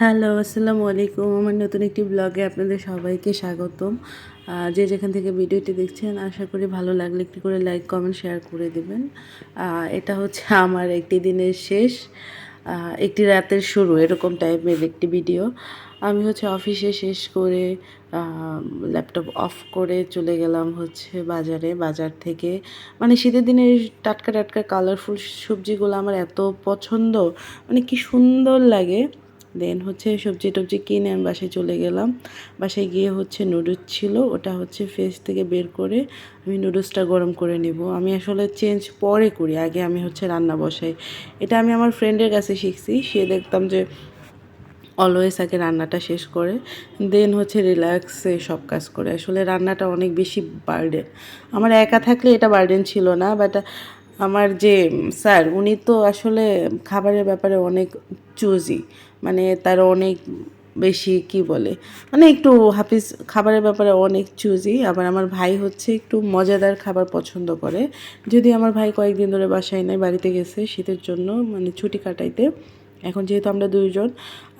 Hello, আসসালামু আলাইকুম। আমার নতুন একটি ব্লগে আপনাদের সবাইকে স্বাগতম। যে যেখান থেকে ভিডিওটি দেখছেন, আশা করি ভালো লাগলে একটি করে লাইক, কমেন্ট, শেয়ার করে দেবেন। এটা হচ্ছে আমার একটি দিনের শেষ একটি রাতের শুরু, এরকম টাইপের একটি ভিডিও। আমি হচ্ছে অফিসে শেষ করে ল্যাপটপ অফ করে চলে গেলাম হচ্ছে বাজারে। বাজার থেকে মানে শীতের দিনে টাটকা টাটকা কালারফুল সবজিগুলো আমার এত পছন্দ মানে কি সুন্দর লাগে। দেন হচ্ছে সবজি টবজি কিনে আমি বাসায় চলে গেলাম। বাসায় গিয়ে হচ্ছে নুডলস ছিল, ওটা হচ্ছে ফ্রিজ থেকে বের করে আমি নুডলসটা গরম করে নিব। আমি আসলে চেঞ্জ পরে করি, আগে আমি হচ্ছে রান্না বসাই। এটা আমি আমার ফ্রেন্ডের কাছে শিখছি, সে দেখতাম যে অলওয়েজ আগে রান্নাটা শেষ করে দেন হচ্ছে রিল্যাক্সে সব কাজ করে। আসলে রান্নাটা অনেক বেশি বার্ডেন আমার একা থাকলে এটা বার্ডেন ছিল না বাট আমার যে স্যার উনি তো আসলে খাবারের ব্যাপারে অনেক চুজি মানে তার অনেক বেশি কি বলে মানে একটু হাফিজ খাবারের ব্যাপারে অনেক চুজি আবার আমার ভাই হচ্ছে একটু মজাদার খাবার পছন্দ করে। যদি আমার ভাই কয়েকদিন ধরে বাসায় নাই, বাড়িতে গেছে শীতের জন্য মানে ছুটি কাটাইতে। এখন যেহেতু আমরা দুইজন,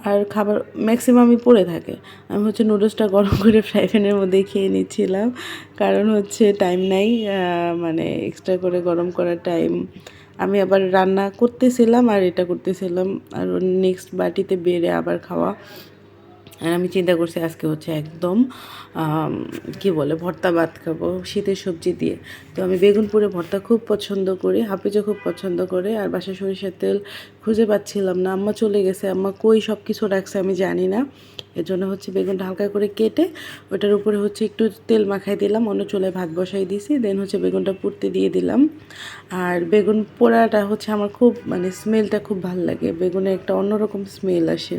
আর খাবার ম্যাক্সিমামই পড়ে থাকে। আমি হচ্ছে নুডলসটা গরম করে ফ্রাই প্যানের মধ্যে খেয়ে নিচ্ছিলাম। কারণ হচ্ছে টাইম নাই মানে এক্সট্রা করে গরম করার টাইম আমি আবার রান্না করতেছিলাম আর এটা করতেছিলাম। আর নেক্সট বাটিতে বেড়ে আবার খাওয়া। আর আমি চিন্তা করছি আজকে হচ্ছে একদম কি বলে, ভর্তা ভাত খাব, শীতের সবজি দিয়ে। তো আমি বেগুন পুরে ভর্তা খুব পছন্দ করি, হাফিজও খুব পছন্দ করে, আর বাসায় সরিষার তেল খুঁজে পাচ্ছিলাম না। আম্মা চলে গেছে, আম্মা কই সব কিছু রাখছে আমি জানি না। এর জন্য হচ্ছে বেগুনটা হালকা করে কেটে ওটার উপরে হচ্ছে একটু তেল মাখাই দিলাম, অন্য চুলায় ভাত বসাই দিয়েছি দেন হচ্ছে বেগুনটা পুড়তে দিয়ে দিলাম। আর বেগুন পোড়াটা হচ্ছে আমার খুব মানে স্মেলটা খুব ভালো লাগে, বেগুনে একটা অন্যরকম স্মেল আসে।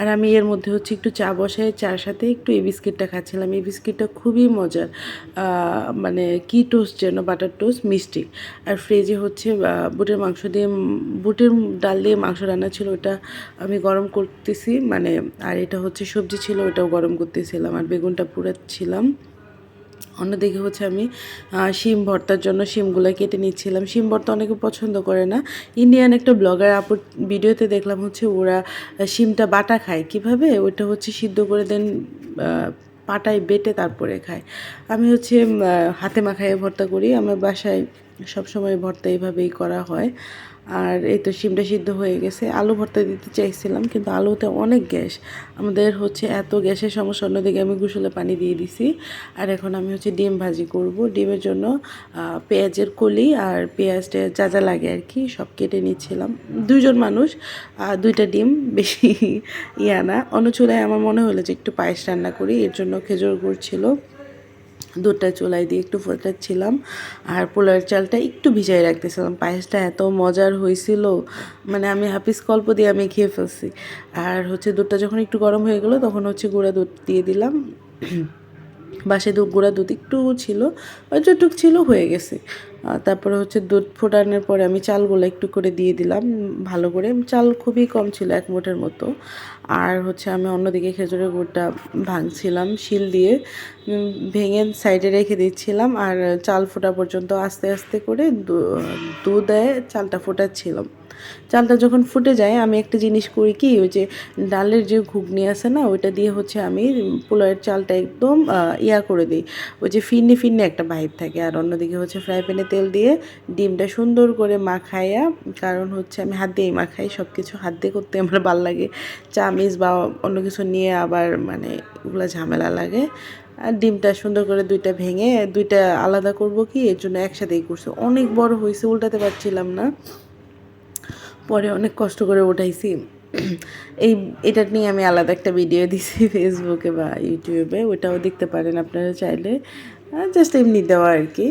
আর আমি এর মধ্যে হচ্ছে একটু চা বসাই চার সাথে একটু এই বিস্কিটটা খাচ্ছিলাম। এই বিস্কিটটা খুবই মজার মানে কি টোস্ট যেন বাটার টোস্ট মিষ্টি। আর ফ্রিজে হচ্ছে বুটের মাংস দিয়ে, বুটের ডাল দিয়ে মাংস রান্না ছিল, ওটা আমি গরম করতেছি মানে আর এটা হচ্ছে সবজি ছিল, ওটাও গরম করতেছিলাম, আর বেগুনটা পুরাচ্ছিলাম অন্যদিকে হচ্ছে আমি শিম ভর্তার জন্য শিমগুলো কেটে নিচ্ছিলাম। শিম ভর্তা অনেকে পছন্দ করে না। ইন্ডিয়ান একটা ব্লগার আপুর ভিডিওতে দেখলাম হচ্ছে ওরা শিমটা বাটা খায়। কীভাবে? ওইটা হচ্ছে সিদ্ধ করে দেন পাটায় বেটে তারপরে খায়। আমি হচ্ছে হাতে মাখায় ভর্তা করি। আমার বাসায় সবসময় ভর্তা এইভাবেই করা হয়। আর এই তো শিমটা সিদ্ধ হয়ে গেছে। আলু ভর্তা দিতে চাইছিলাম, কিন্তু আলুতে অনেক গ্যাস। আমাদের হচ্ছে এত গ্যাসের সমস্যা, অন্যদিকে আমি গুসলে পানি দিয়ে দিছি। আর এখন আমি হচ্ছে ডিম ভাজি করব। ডিমের জন্য পেঁয়াজের কলি আর পেঁয়াজটা যা যা লাগে আর কি সব কেটে নিচ্ছিলাম। দুইজন মানুষ দুইটা ডিম, বেশি ইয়া না। অন্য চুলায় আমার মনে হলো যে একটু পায়েস রান্না করি, এর জন্য খেজুর গুড় ছিল। দুধটা চোলাই দিয়ে একটু ফোটাচ্ছিলাম আর পোলার চালটা একটু ভিজাই রাখতেছিলাম। পায়েসটা এত মজার হয়েছিল মানে আমি হাফিস কল্প দিয়ে আমি খেয়ে ফেলছি। আর হচ্ছে দুধটা যখন একটু গরম হয়ে গেলো, তখন হচ্ছে গুঁড়া দুধ দিয়ে দিলাম। বাসে দু গুঁড়া দুধ একটু ছিল যতটুক ছিল হয়ে গেছে। তারপরে হচ্ছে দুধ ফোটানোর পরে আমি চালগুলো একটু করে দিয়ে দিলাম, ভালো করে। চাল খুবই কম ছিল এক মুঠের মতো। আর হচ্ছে আমি অন্যদিকে খেজুরের গুড়টা ভাঙছিলাম, শিল দিয়ে ভেঙে সাইডে রেখে দিচ্ছিলাম। আর চাল ফোটা পর্যন্ত আস্তে আস্তে করে দুধে চালটা ফোটাচ্ছিলাম। চালটা যখন ফুটে যায়, আমি একটা জিনিস করি কি, ওই যে ডালের যে ঘুগনি আছে না, ওইটা দিয়ে হচ্ছে আমি পোলাওয়ের চালটা একদম ইয়া করে দিই। ওই যে ফিরনি ফিরনি একটা ভাইব থাকে আর অন্যদিকে হচ্ছে ফ্রাই প্যানে তেল দিয়ে ডিমটা সুন্দর করে মাখাইয়া, কারণ হচ্ছে আমি হাত দিয়েই মাখাই সব কিছু হাত দিয়ে করতে আমার ভালো লাগে। চামিচ বা অন্য কিছু নিয়ে আবার মানে ওগুলো ঝামেলা লাগে। আর ডিমটা সুন্দর করে দুইটা ভেঙে, দুইটা আলাদা করব কি, এর জন্য একসাথেই করছি। অনেক বড় হয়েছে উল্টাতে পারছিলাম না। পরে অনেক কষ্ট করে উঠাইছি। এই, এটা নিয়ে আমি আলাদা একটা ভিডিও দিছি ফেসবুকে বা ইউটিউবে ওটাও দেখতে পারেন আপনারা চাইলে। জাস্ট এমনি দেওয়া আর কি।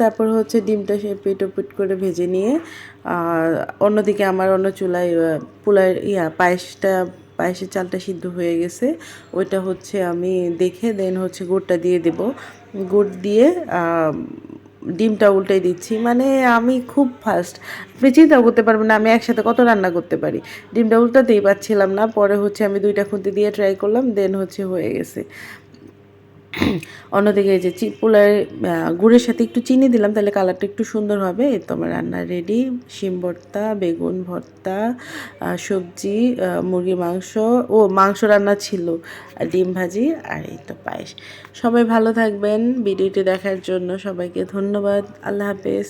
তারপর হচ্ছে ডিমটা সে পিট পিট করে ভেজে নিয়ে অন্যদিকে আমার অন্য চুলায় পোলার ইয়া, পায়েসটা, পায়েসের চালটা সিদ্ধ হয়ে গেছে। ওইটা হচ্ছে আমি দেখে দেন হচ্ছে গুড়টা দিয়ে দেব। গুড় দিয়ে ডিমটা উল্টে দিচ্ছি। মানে আমি খুব ফাস্ট আপনি চিন্তাও করতে পারবেন না, আমি একসাথে কত রান্না করতে পারি। ডিমটা উল্টাতেই পারছিলাম না, পরে হচ্ছে আমি দুইটা খুঁতি দিয়ে ট্রাই করলাম দেন হচ্ছে হয়ে গেছে। অন্যদিকে যে পোলার গুড়ের সাথে একটু চিনি দিলাম, তাহলে কালারটা একটু সুন্দর হবে। তো আমার রান্না রেডি শিম ভর্তা, বেগুন ভর্তা সবজি মুরগির মুরগি মাংস, ও, মাংস রান্না ছিল ডিম ভাজি, আর এই তো পায়েস। সবাই ভালো থাকবেন, ভিডিওটি দেখার জন্য সবাইকে ধন্যবাদ, আল্লাহ হাফেজ